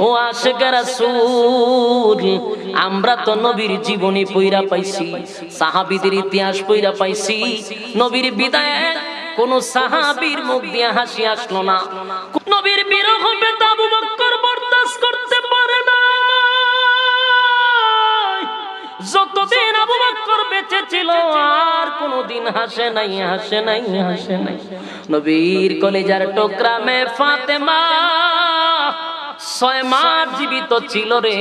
ও রাসূল, আমরা তো নবীর জীবনী পইরা পাইছি, সাহাবীদের ইতিহাস পইরা পাইছি। নবীর বিদায় কোন সাহাবীর মুখ দিয়ে হাসি আসলো না। নবীর বিরহ বেতা আবু বকর বরদাস্ত করতে পারে না। যতদিন আবু বকর বেঁচে ছিল, আর কোনদিন হাসে নাই হাসে নাই হাসে নাই। নবীর কলেজার টোকরা মে ফাতেমা জীবিত ছিল রে।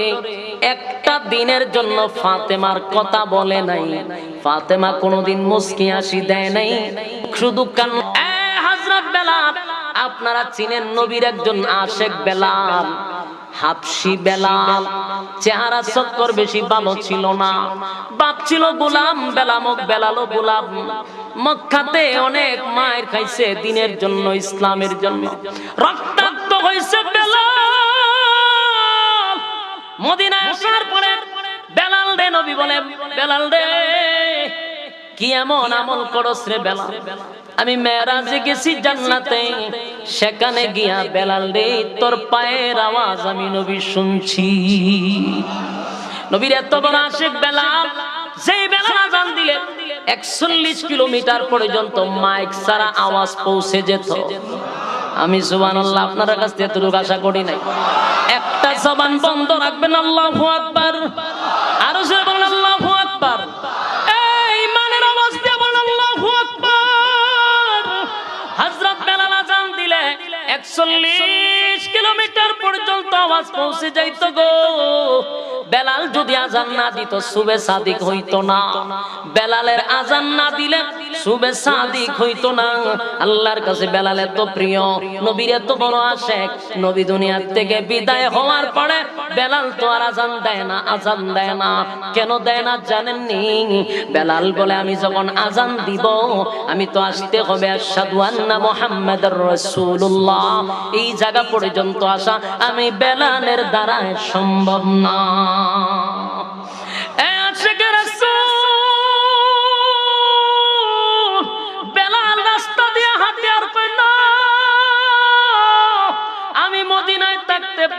একটা দিনের জন্য ফাতেমার কথা বলে নাই। ফাতেমা মুস্কি হাসি দেয় নাই। শুধু কান এ হযরত বেলাল, আপনারা চিনেন নবীর একজন আশেক বেলাল, হাফসি বেলাল। চেহারা চক্কর বেশি ভালো ছিল না। বাপ ছিল গোলাম বেলামক বেলালো গোলাম। মক্কাতে অনেক মায়ের খাইছে দিনের জন্য, ইসলামের জন্য। রক্তাক্ত হয়েছে বেলাল। মদিনায় আসার পরে বেলাল দে নবী বলে বেলাল রে কি এমন আমল করস রে বেলাল? আমি মেরাজে গেছি জান্নাতে সেখানে গিয়া বেলাল রে তোর পায়ের আওয়াজ আমি নবী শুনছি। নবীর এত বড় আশেক বেলাল যেই বেলাল আজান দিলে একচল্লিশ কিলোমিটার পর্যন্ত মাইক সারা আওয়াজ পৌঁছে যেত। আমি সুবান আল্লাহ আপনার কাছ থেকে এতটুকু আশা করি নাই। একটা জবান বন্ধ রাখবেন, আল্লাহ আকবার। আরও সে বলেন, আল্লাহ আকবার। এই মানের আওয়াজ দিয়ে বলেন আকবার। হযরত বেলাল আজান দিলে 41 কিলোমিটার পর্যন্ত আওয়াজ পৌঁছে যাইতো গো। বেলাল যদি আজান না দিত সুবে সাদিক হইতো না। বেলালের আজান না দিলে সুবে সাদিক হইতো না। আল্লাহর কাছে বেলাল এত প্রিয়, নবীর এত বড় আশেক। নবী দুনিয়ার থেকে বিদায় হওয়ার পরে বেলাল তো আর আজান দেয় না, আজান দেয় না। কেন দেয় না জানেননি? বেলাল বলে, আমি যখন আজান দিব, আমি তো আসতে হবে আশহাদু আন্না মুহাম্মাদুর রাসূলুল্লাহ। এই জায়গা পর্যন্ত আসা আমি বেলালের দ্বারা সম্ভব না।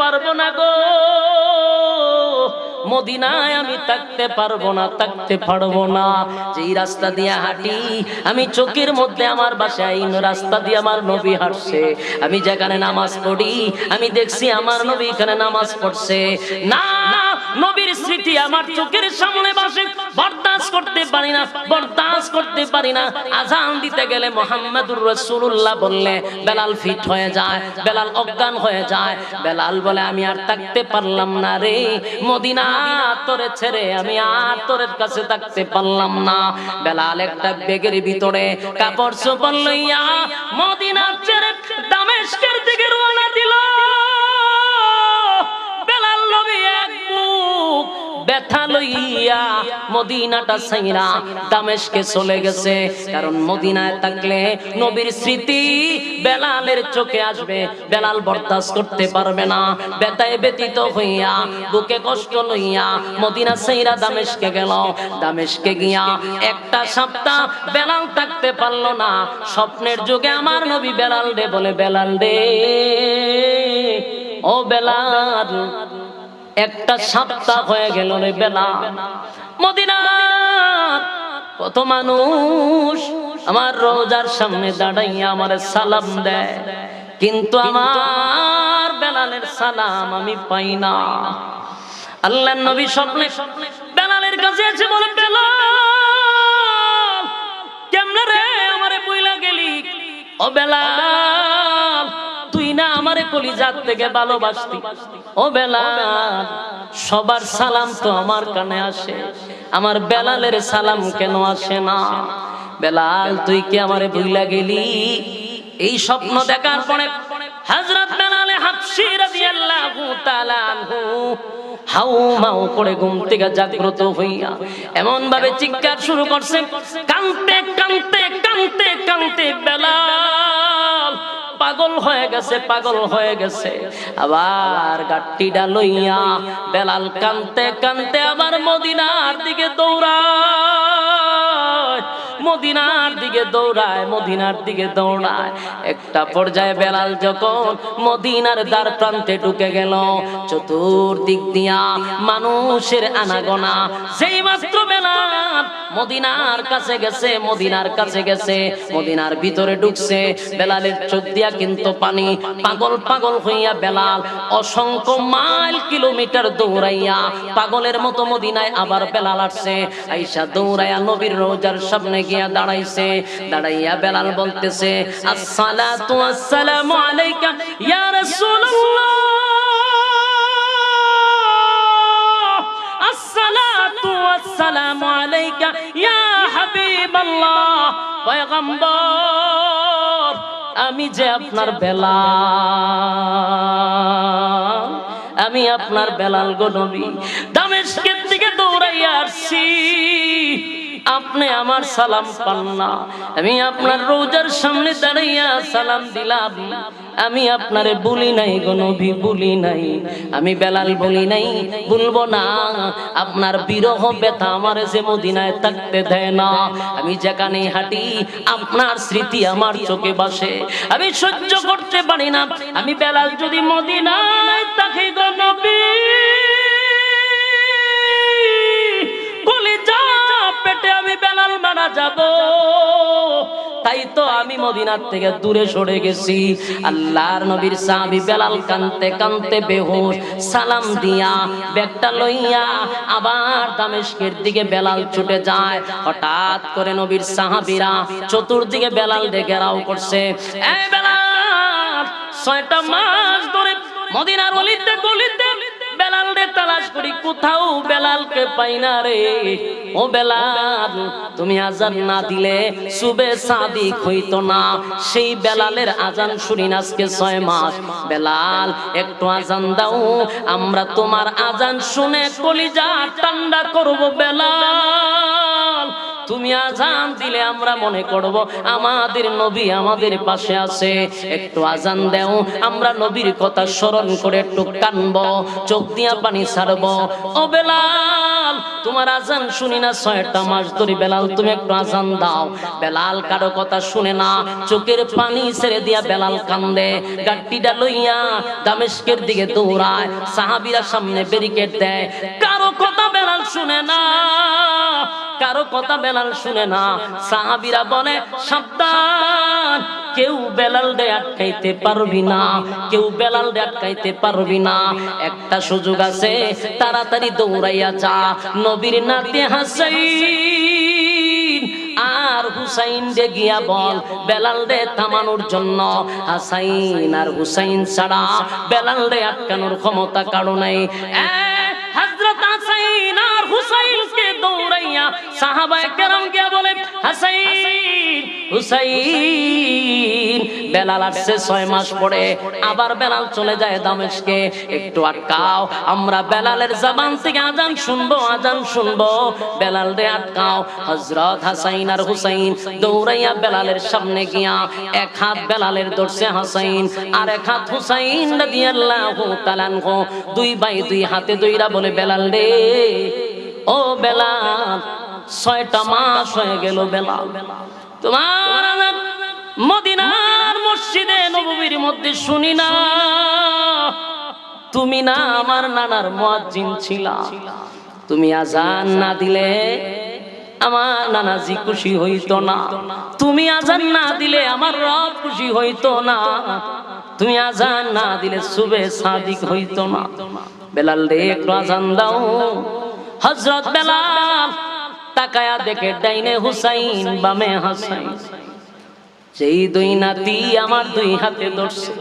পারব না গো। মদিনায় আমি থাকতে পারব না, থাকতে পারব না। যেই রাস্তা দিয়ে হাঁটি, আমি চোখের মধ্যে আমার বাসায় রাস্তা দিয়ে আমার নবী হাঁটছে। আমি যেখানে নামাজ পড়ি, আমি দেখছি আমার নবী এখানে নামাজ পড়ছে। না, নবীর স্মৃতি আমার চোখের সামনে বাসে বরদাস্ত করতে পারি না বরদাস্ত করতে পারি না। আজান দিতে গেলে মোহাম্মদুর রসুল্লাহ বললে, বেলাল ফিট হয়ে যায়, বেলাল অজ্ঞান হয়ে যায়। বেলাল বলে, আমি আর থাকতে পারলাম না রে, মদিনা তোরে ছেড়ে আমি আর তোরের কাছে থাকতে পারলাম না। বেলাল একটা বেগের ভিতরে কাপড় চোপড় লইয়া মদিনা ছেড়ে দামেস্কের দিকে রওনা দিল। ব্যথা লইয়া মদিনাটা সাইরা দামেশকে চলে গেছে। কারণ মদিনায় থাকলে নবীর স্মৃতি বেলালের চোখে আসবে। বেলাল বরদাস্ত করতে পারবে না। ব্যথায় ব্যতীত হইয়া, বুকে কষ্ট লইয়া মদিনা সাইরা দামেশকে গেল। দামেশকে গিয়া একটা সপ্তাহ বেলাল থাকতে পারল না। স্বপ্নের যুগে আমার নবী বেলাল রে বলে, বেলাল রে, ও বেলাল একটা সপ্তাহ হয়ে গেল রে বেলা। মদিনার কত মানুষ আমার রোজার সামনে দাঁড়াইয়া আমার সালাম দেয়। কিন্তু আমার বেলালের সালাম আমি পাই না। আল্লাহ নবী স্বপ্নে বেলালের কাছে এসে বলে বেলাল, কেমনে রে আমারে বইলা গেলি? ও বেলাল না আমারে কলিজাত থেকে ভালোবাসতি? ও বেলাল সবার সালাম তো আমার কানে আসে। আমার বেলালের সালাম কেন আসে না? বেলাল, তুই কি আমারে ভুইলা গেলি? এই স্বপ্ন দেখার পরে হযরত বেলালে হাফসি রাদিয়াল্লাহু তাআলা আনহু হাউ মাউ করে ঘুম থেকে জাগ্রত হইয়া এমন ভাবে চিৎকার শুরু করছে কানতে কানতে কানতে কানতে বেলাল পাগল হয়ে গেছে, পাগল হয়ে গেছে। আবার গাট্টিটা লইয়া বেলাল কানতে কানতে আবার মদিনার দিকে দৌড়ায়। মদিনার দিকে দৌড়ায়, মদিনার দিকে দৌড়ায়। একটা পর্যায়ে বেলাল যখন মদিনার দ্বার প্রান্তে ঢুকে গেল, চতুর্দিক দিয়া মানুষের আনাগোনা। সেই মাত্র বেলাল মদিনার কাছে গেছে, মদিনার কাছে গেছে, মদিনার ভিতরে ঢুকছে। বেলালের চোখ দিয়া কিন্তু পানি পাগল পাগল হইয়া বেলাল অসংখ্য মাইল কিলোমিটার দৌড়াইয়া পাগলের মতো মদিনায় আবার বেলাল আসছে। আইসা দৌড়াইয়া নবীর রোজার সামনে গিয়া দাঁড়াইছে, দাঁড়াইয়া বেলাল বলতেছে, আসসালাতু আলাইকা, ইয়া রাসূলুল্লাহ। আসসালাতু আলাইকা, ইয়া হাবিবাল্লাহ। পয়গম্বর, আমি যে আপনার বেলাল, আমি আপনার বেলাল গো নবী দামেশকের দিকে দৌড়াইয়া আসছি। আপনি আমার সালাম পান না। আমি আপনার রোজার সামনে দাঁড়াইয়া সালাম দিলাম। আমি আপনারে বলি নাই গো বলি নাই। আমি বেলাল বলি নাই, বলব না। আপনার বিরহ ব্যথা আমার যে মদিনায় থাকতে দেয় না। আমি যেখানে হাঁটি, আপনার স্মৃতি আমার চোখে বসে। আমি সহ্য করতে পারি না। আমি বেলাল যদি মদিনায় থাকি গো পেটে আমি বেলাল মারা যাব। তাই তো আমি মদিনার থেকে দূরে সরে গেছি। আল্লাহর নবীর সাহাবী বেলাল কানতে কানতে বেহুশ সালাম দিয়া ব্যাগটা লইয়া আবার দামেশকের দিকে বেলাল ছুটে যায়। হঠাৎ করে নবীর সাহাবীরা চতুর্দিকে বেলাল ঘেরাও করছে। এই বেলাল, ছয়টা মাস ধরে মদিনার অলিতে গলিতে রে তালাশ করি, কোথাও বেলালকে পাই না রে। ও বেলাল, তুমি আজান না দিলে সুবে সাদিক হইতো না। সেই বেলালের আজান শুনি আজকে ছয় মাস। বেলাল, একটু আজান দাও, আমরা তোমার আজান শুনে কলিজা ঠান্ডা করব বেলাল। তুমি আজান দিলে আমরা মনে করব আমাদের নবী আমাদের পাশে আছে। একটু আজান দেও, আমরা নবীর কথা স্মরণ করে একটু কানব, চোখ দিয়া পানি ছাড়ব। ও বেলাল তোমার আজান শুনি না ছয়টা মাস ধরে, বেলাল, তুমি একটু আজান দাও। বেলাল কারও কথা শুনে না, চোখের পানি ছেড়ে দিয়া বেলাল কান্দে। গাট্টিটা লইয়া দামেশকের দিকে দৌড়ায়, সাহাবিরা সামনে ব্যারিকেড দেয়। কারও কথা বেলাল শুনে না, কারও কথা বেলাল শুনে না, সাহাবিরা বলে, সাবধান। কেউ বেলাল রে আটকাইতে পারবি না, কেউ বেলাল রে আটকাইতে পারবি না। একটা সুযোগ আছে, তাড়াতাড়ি দৌড়াইয়া যা। নবীর নাতে হাসাইন আর হুসাইন রে গিয়া বল, বেলাল রে থামানোর জন্য। হাসাইন আর হুসাইন ছাড়া বেলাল রে আটকানোর ক্ষমতা কারও নাই। হযরত হাসাইন আর হুসাইনকে দৌড়াইয়া সাহাবায়ে কেরাম গিয়া বলে হাসাইন হুসাইন, বেলাল আসছে ছয় মাস পরে, আবার বেলাল চলে যায় দামেশকে। একটু আটকাও, আমরা বেলালের জবান থেকে আজান শুনব আজান শুনব। বেলাল রে আটকাও, হযরত হাসাইন আর হুসাইন দৌড়াইয়া বেলালের সামনে গিয়া এক হাত বেলালের ধরছে হাসাইন, আর এক হাত হুসাইন রাদিয়াল্লাহু দুই ভাই দুই হাতে দইরা বলে, বেলাল রে, ও বেলাল, ছয়টা মাস হয়ে গেল বেলাল। তোমার মদিনার মসজিদে নববীর মধ্যে শুনি না। তুমি না আমার নানার মুয়াজ্জিন ছিলা। তুমি আজান না দিলে আমার নানাজি খুশি হইতো না। তুমি আজান না দিলে আমার রব খুশি হইতো না। তুমি আজান না দিলে সুবে সাদিক হইতো না। বেলাল রে একটু আজান দাও। হজরত বেলাল তাকায়া দেখে ডাইনে হুসাইন, বামে হাসাইন। যেই দুই নাতি আমার দুই হাতে ধরছে।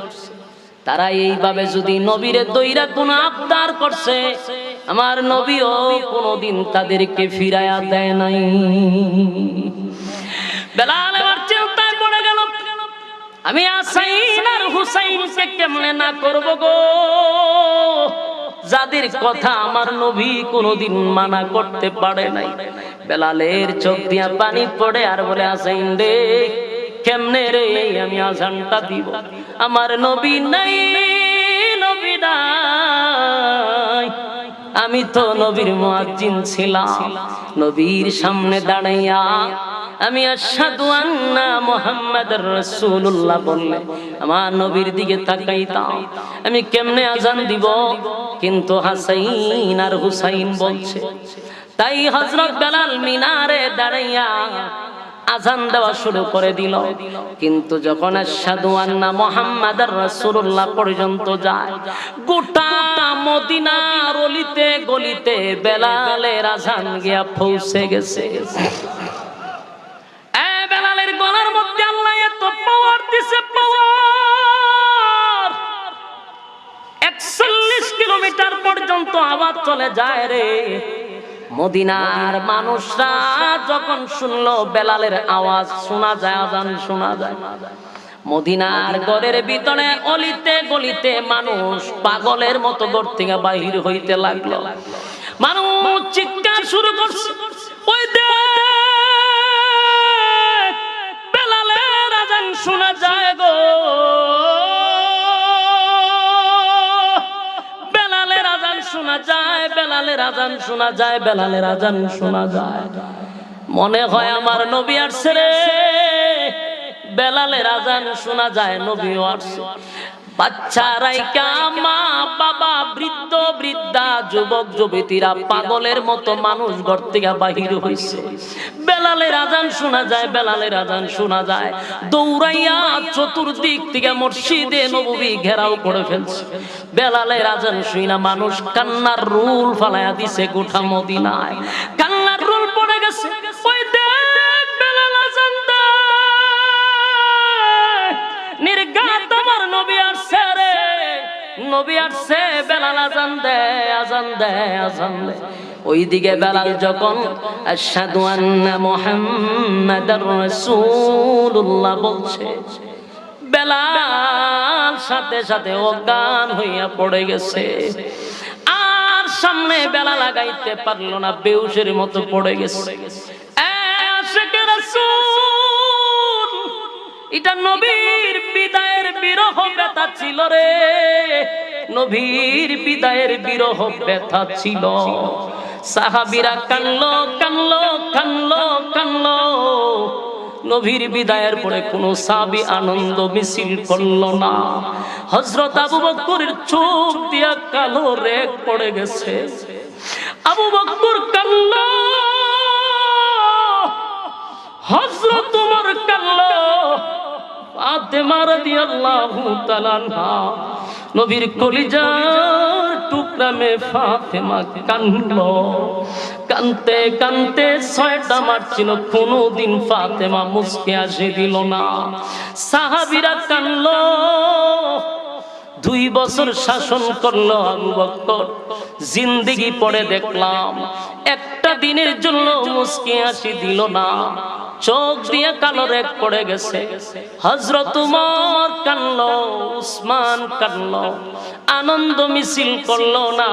তারা এইভাবে যদি নবীরে দইরা কোন আবদার করছে, আমার নবীও কোনোদিন তাদেরকে ফিরায়া দেয় নাই। বেলাল এবার চিন্তায় পড়ে গেল, আমি আসাইন আর হুসাইনকে কেমনে না করব গো? যাদের কথা আমার নবী কোনোদিন মানা করতে পারে নাই। বেলালের চোখ দিয়া পানি পড়ে আর বলে আসাইন রে, কেমনে রে আমি আজানটা দিব? আমার নবী নাই নবী নাই। আমি তো নবীর মুয়াজ্জিন ছিলাম, নবীর সামনে দাঁড়াইয়া আমি আশহাদু আন্না মুহাম্মাদুর রাসূলুল্লাহ বললে, আমার নবীর দিকে তাকাইতাম, আমি কেমনে আজান দিব? কিন্তু হাসাইন আর হুসাইন বলছে তাই হজরত বেলাল মিনারে দাঁড়াইয়া আজান দেওয়া শুরু করে দিল। কিন্তু যখন আশহাদু আন্না মুহাম্মাদুর রাসূলুল্লাহ পর্যন্ত যায়, গোটা মদিনার অলিতে গলিতে বেলালের আজান গিয়া পৌঁছে গেছে। বেলালের গলার মধ্যে আল্লাহ এত পাওয়ার দিছে পাওয়ার একচল্লিশ কিলোমিটার পর্যন্ত আওয়াজ চলে যায় রে। মদিনার মানুষরা যখন শুনলো বেলালের আওয়াজ, শোনা যায়, আজান শোনা যায়। মদিনার ঘরের ভিতরে অলিতে গলিতে মানুষ পাগলের মতো ঘর থেকে বাহির হইতে লাগল। মানুষ চিৎকার শুরু করছে, ওই বেলালের আজান শোনা যায় গো। যায়, বেলালের আজান শোনা যায়, বেলালের আজান শোনা যায়। মনে হয় আমার নবী আসছে রে। বেলালের আজান শোনা যায় নবী আসছে। বাচ্চারাইকা মা বাবা বৃদ্ধ, বৃদ্ধা, যুবক, যুবতীরা পাগলের মতো মানুষ ঘর থেকে বাহির হইছে। বেলালের আজান শোনা যায়, বেলালের আজান শোনা যায়। দৌড়াইয়া চতুর্দিক থেকে মসজিদে নবী ঘেরাও করে ফেলছে। বেলালের আজান শুইনা মানুষ কান্নার রুল ফালাইয়া দিছে গোঠা মদিনায়। কান্নার রুল পড়ে গেছে। আমার নবী আসছে রে। নবী আসছে, বেলাল আজান দেয় আজান দেয় আজান দেয় ওইদিকে বেলাল যখন আশহাদু আন্না মুহাম্মাদার রাসূলুল্লাহ বলছে, বেলাল সাথে সাথে অজ্ঞান হইয়া পড়ে গেছে। আর সামনে বেলা লাগাইতে পারল না, বেউসের মতো পড়ে গেছে। এটা নবীর বিদায়ের বিরহ ব্যথা ছিল রে। নবীর বিদায়ের বিরহ ব্যথা ছিল। সাহাবিরা কানলো কানলো কানলো কানলো। নবীর বিদায়ের পরে কোনো সাবি আনন্দ মিছিল করল না। হজরত আবু বকরের চোখ দিয়া কালো রেগ পড়ে গেছে। আবু বকর কান্না হজরত তোমার কাল্লা ফাতেমা রাদিয়াল্লাহু তাআলা নবীর কলিজার টুকরা মে ফাতেমা কানলো। কানতে কানতে ছয়টা মারছিল কোনোদিন ফাতেমা মুসকে আসে দিল না। সাহাবিরা কানলো। দুই বছর শাসন করল আবু বকর জিন্দিগি পড়ে দেখলাম, একটা দিনের জন্য মুসকি আসি দিল না। চোখ দিয়ে কালো রেখ পড়ে গেছে। হজরত উমর কানলো, উসমান কানলো, আনন্দ মিছিল করল না।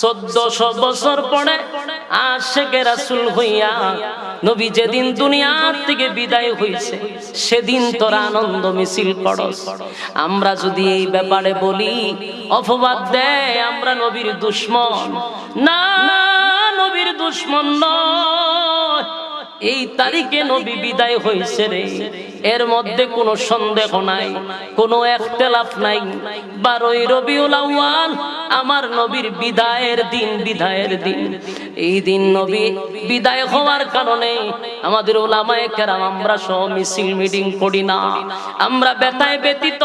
চোদ্দশো বছর পরে আশেকে রাসুল হইয়া নবী যেদিন দুনিয়ার থেকে বিদায় হইছে, সেদিন তোরা আনন্দ মিছিল করস। আমরা যদি এই ব্যাপারে বলি, অপবাদ দেয় আমরা নবীর দুশ্মন। না, নবীর দুশ্মন নয়। এই তারিখে নবী বিদায় হয়েছে রে। এর মধ্যে কোনো সন্দেহ নাই, কোনো একতেলাফ নাই। বারোই আউয়াল আমার নবীর বিদায়ের দিন বিদায়ের দিন। এই দিন নবী বিদায় হওয়ার কারণে আমাদের ওলামায়ে কেরাম, আমরা সহ মিছিল, মিটিং করি না। আমরা বেতায় ব্যতীত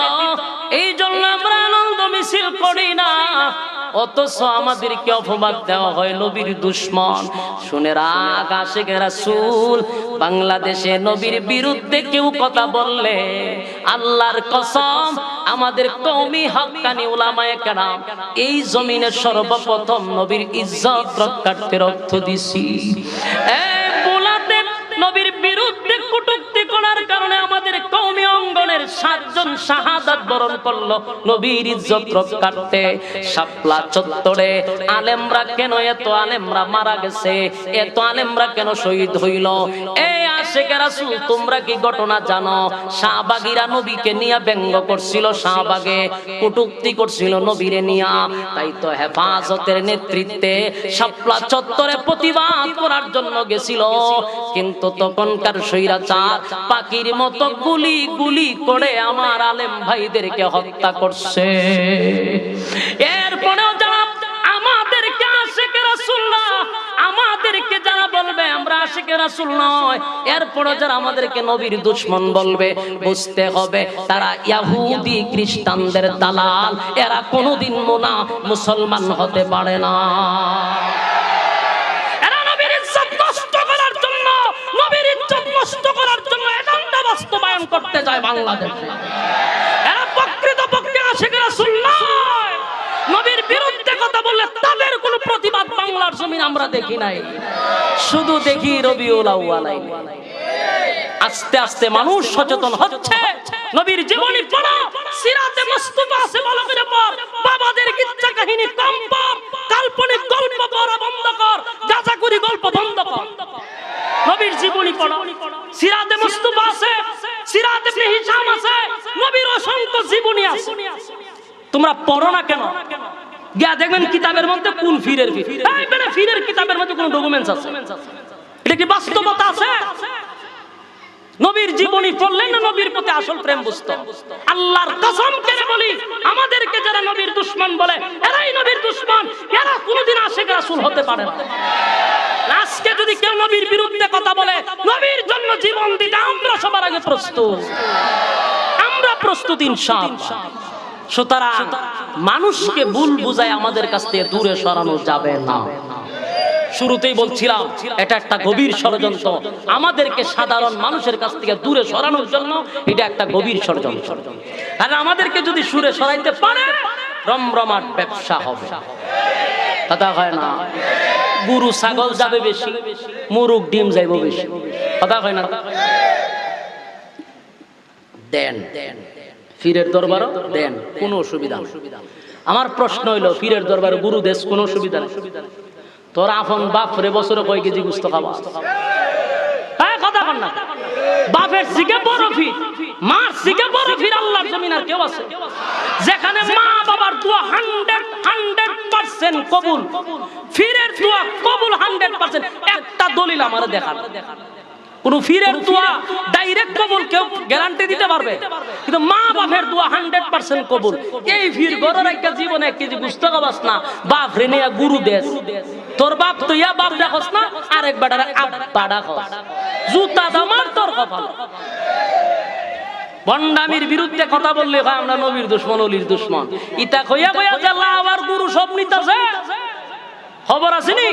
এই জন্য আমরা মিছিল করি না। অথচ আমাদেরকে অপবাদ দেওয়া হয় নবীর দুশ্মন। শুনে রাগ আশেখ রাসূল। বাংলাদেশে নবীর বিরুদ্ধে কেউ কথা বললে আল্লাহর কসম, আমাদের কওমি হক্কানি উলামায়ে কেরাম, এই জমিনে সর্বপ্রথম নবীর ইজ্জত রক্ষার্থে রক্ত দিছি। নবীর কটূক্তি কারণে আমাদের কৌমি অঙ্গনের সাতজন শাহাদাত বরণ করল। নবীর ইজ্জত রক্ষার্থে শাপলা চত্বরে আলেমরা কেন, এত আলেমরা মারা গেছে, এত আলেমরা কেন শহীদ হইল? এই আশেকে রাসূল, তোমরা কি ঘটনা জানো? শাহবাগীরা নবীকে নিয়ে ব্যঙ্গ করছিল শাহবাগে, কটূক্তি করছিল নবীরে নিয়া। তাই তো হেফাজতের নেতৃত্বে শাপলা চত্বরে প্রতিবাদ করার জন্য গেছিল। কিন্তু তখনকার সৈরাচার পাখির মতো গুলি গুলি করে আমার আলেম ভাইদেরকে হত্যা করছে। এরপরেও যারা আমাদেরকে আশেকে রাসূল না, আমাদেরকে যারা বলবে আমরা আশিকে রাসূল নয় এরপরে যারা আমাদেরকে নবীর দুশ্মন বলবে, বুঝতে হবে তারা ইহুদি খ্রিস্টানদের দালাল, এরা কোনোদিন মোনা মুসলমান হতে পারে না। করতে যায় বাংলাদেশে। এরা প্রকৃত পক্ষে আশিকে রাসূল নয়। নবীর বিরুদ্ধে কথা বললে তাদের কোনো প্রতিবাদ বাংলার জমিন আমরা দেখি নাই। শুধু দেখি রবিউল আউয়ালাই। আস্তে আস্তে মানুষ সচেতন হচ্ছে। নবীর জীবনী পড়ো, সিরাতে মুস্তাফা আছে ভালো পর বাবাদের কিচ্ছা কাহিনী কম পড়, কাল্পনিক গল্প পড়া বন্ধ কর, যাচাকুরি গল্প বন্ধ কর। নবীর জীবনী পড়ো, সিরাতে মুস্তাফা আছে সিরাতে ইবনে হিশাম আছে নবীর অসংখ্য জীবনী আছে। তোমরা পড়ো না কেন? গিয়া দেখবেন কিতাবের মধ্যে কোন ফিরের ফির। এই বেটা ফিরের কিতাবের মধ্যে কোন ডকুমেন্টস আছে। এটা কি বাস্তবতা আছে? নবীর জীবনী পড়লেন না নবীর প্রতি আসল প্রেম বুঝতো? আল্লাহর কসম কেড়ে বলি? আমাদেরকে যারা নবীর দুশ্মন বলে, এরাই নবীর দুশ্মন। এরা কোনোদিন আশেখ রাসূল হতে পারে না। আজকে যদি কেউ নবীর বিরুদ্ধে কথা বলে, নবীর জন্য জীবন দিতে আমরা সবার আগে প্রস্তুত। আমরা প্রস্তুত, ইনশাআল্লাহ। সুতরাং মানুষকে ভুল বুঝায় আমাদের কাছ থেকে দূরে সরানো যাবে না। শুরুতেই বলছিলাম, এটা একটা গভীর ষড়যন্ত্র। আমাদেরকে সাধারণ মানুষের কাছ থেকে দূরে সরানোর জন্য এটা একটা গভীর ষড়যন্ত্র। কারণ আমাদেরকে যদি সুরে সরাইতে পারে, রমরমাট ব্যবসা হবে। কথা হয় না? গরু, ছাগল যাবে বেশি, মুরুগ, ডিম যাইব বেশি। কথা হয় না? দেন ফিরের দরবারও দেন, কোনো অসুবিধা আমার প্রশ্ন হইল ফিরের দরবারে গুরু দেশ, কোনো অসুবিধা নেই? তোর আপন বাপ রে বছরে কয় কেজি গুস্ত খাওয়া হ্যাঁ কথা কর না। বাপের সিকে বড় ফির মার সিকে বড় ফির আল্লাহর জমিন কেউ আছে? যেখানে মা বাবার দোয়া হান্ড্রেড হান্ড্রেড পার্সেন্ট কবুল। ফিরের দোয়া কবুল হান্ড্রেড পার্সেন্ট একটা দলিল আমার দেখার কোন ফিরের দোয়া ডাইরেক্ট কবুল কেউ গ্যারান্টি দিতে পারবে? কিন্তু মা বাপের দোয়া হান্ড্রেড পার্সেন্ট কবুল। এই ফির গরের একটা জীবনে এক কেজি বুঝতে পারস না। বাপ রে নিয়া গুরু দেশ। তোর বাপ তো ইয়া বাপ দেখস না আরেক বেটার আব্বা ডাকস জুতা দামার তোর কপাল। বন্ডামির বিরুদ্ধে কথা বললে হয়, আমরা নবীর দুশ্মন, অলির দুশ্মন। ইতা কইয়া কইয়া আল্লাহ আবার গুরু সব নিতেছে। খবর আছে নি?